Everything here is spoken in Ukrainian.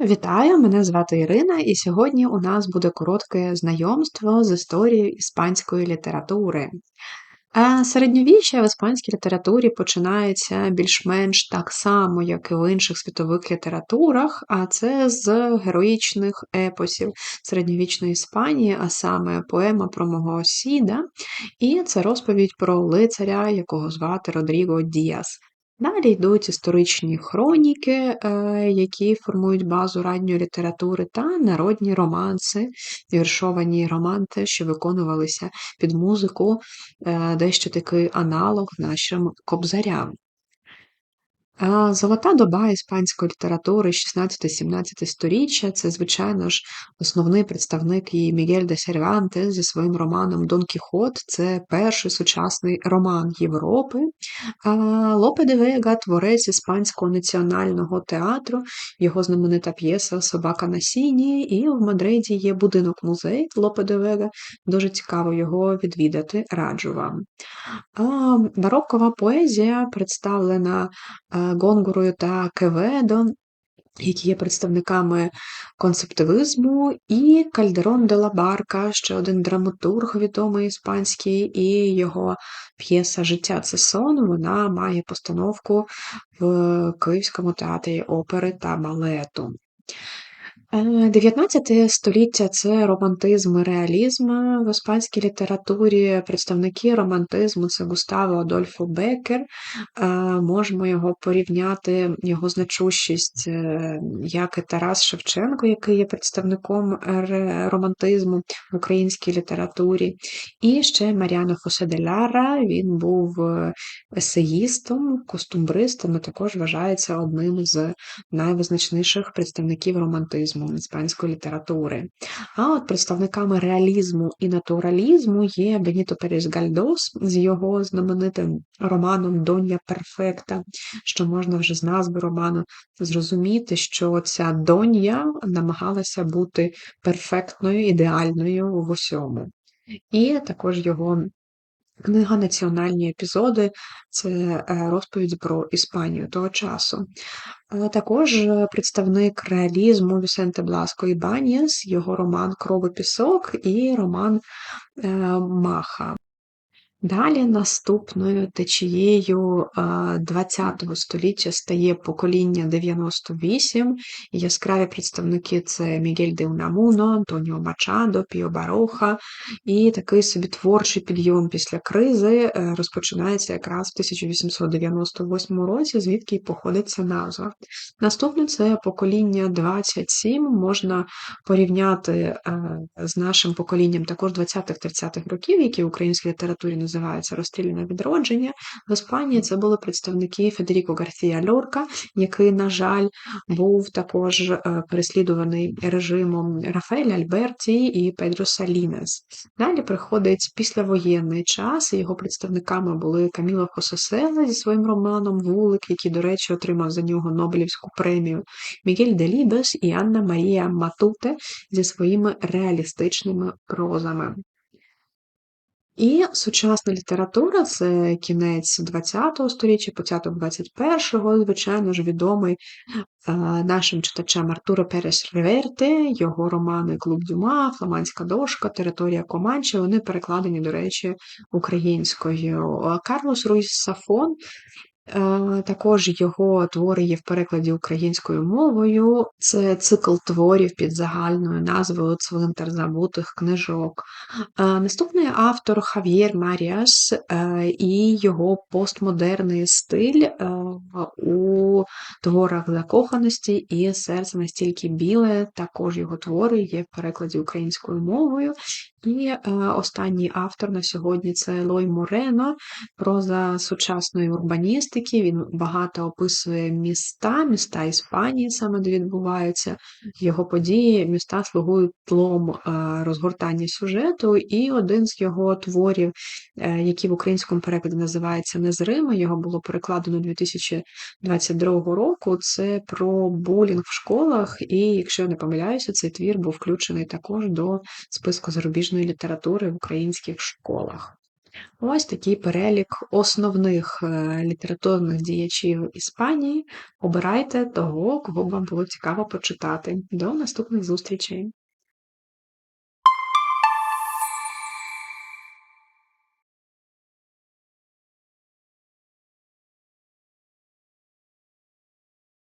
Вітаю, мене звати Ірина, і сьогодні у нас буде коротке знайомство з історією іспанської літератури. Середньовіччя в іспанській літературі починається більш-менш так само, як і в інших світових літературах, а це з героїчних епосів середньовічної Іспанії, а саме поема про мого Сіда, і це розповідь про лицаря, якого звати Родріго Діас. Далі йдуть історичні хроніки, е, які формують базу ранньої літератури, та народні романси, віршовані романти, що виконувалися під музику, е, дещо такий аналог нашим кобзарям. Золота доба іспанської літератури 16-17 сторіччя це, звичайно ж, основний представник її Мігель де Сервантес зі своїм романом Дон Кіхот. Це перший сучасний роман Європи. Лопе де Вега творець іспанського національного театру, його знаменита п'єса Собака на сіні, і в Мадриді є будинок-музей Лопе де Вега. Дуже цікаво його відвідати, раджу вам. Барокова поезія представлена Гонгурою та Кеведо, які є представниками концептивизму, і Кальдерон де ла Барка, ще один драматург відомий іспанський, і його п'єса Життя це сон. Вона має постановку в Київському театрі опери та балету. 19 е, століття це романтизм і реалізм в іспанській літературі. Представники романтизму це Густаво Адольфо Бекер. Е, можемо його порівняти, його значущість, е, як і Тарас Шевченко, який є представником романтизму в українській літературі. І ще Маріано Фоседеляра, він був есеїстом, костумбристом, і також вважається одним з найвизначніших представників романтизму іспанської літератури. А от представниками реалізму і натуралізму є Беніто Перес Гальдос з його знаменитим романом Донья Перфекта, що можна вже з назви роману зрозуміти, що ця донья намагалася бути перфектною, ідеальною в усьому. І також його Книга Національні епізоди це е, розповідь про Іспанію того часу. Також е, представник реалізму Вісенте Бласко і Баніс, його роман Кров пісок і роман е, Маха. Далі наступною течією ХХ століття стає покоління 98. Яскраві представники це Мігель де Унамуно, Антоніо Мачадо, Піо Бароха. І такий собі творчий підйом після кризи е, розпочинається якраз в 1898 році, звідки й походить ця назва. Наступне це покоління 27, можна порівняти е, з нашим поколінням також 20-30-х років, які в українській літературі називається Розстріляне відродження. В Іспанії це були представники Федеріко Гарсія Льорка, який, на жаль, був також е, переслідуваний режимом Рафаеля Альберті і Педро Салінес. Далі приходить післявоєнний час, і його представниками були Каміло Хосесела зі своїм романом Вулик, який, до речі, отримав за нього Нобелівську премію, Мігель Делібес і Анна Марія Матуте зі своїми реалістичними прозами. І сучасна література це кінець ХХ століття, початок 21-го, звичайно ж, відомий е, нашим читачам Артуро Перес Реверте, його романи Клуб Дюма, Фламандська дошка, Територія Команчі, вони перекладені, до речі, українською. Карлос Руїс Сафон Е, також його твори є в перекладі українською мовою. Це цикл творів під загальною назвою Цвинтар забутих книжок. Е, наступний автор Хав'єр Маріас е, і його постмодерний стиль у творах закоханості і серце настільки біле. Також його твори є в перекладі українською мовою. І е, останній автор на сьогодні це Лой Морено, проза сучасної урбаністики. Він багато описує міста, міста Іспанії, саме де відбуваються його події. Міста слугують тлом е, розгортання сюжету, і один з його творів, е, який в українському перекладі називається Незрима, його було перекладено 2022 року. Це про булінг в школах, і якщо я не помиляюся, цей твір був включений також до списку зарубіжної літератури в українських школах. Ось такий перелік основних е, літературних діячів Іспанії. Обирайте того, кого вам було цікаво почитати. До наступних зустрічей!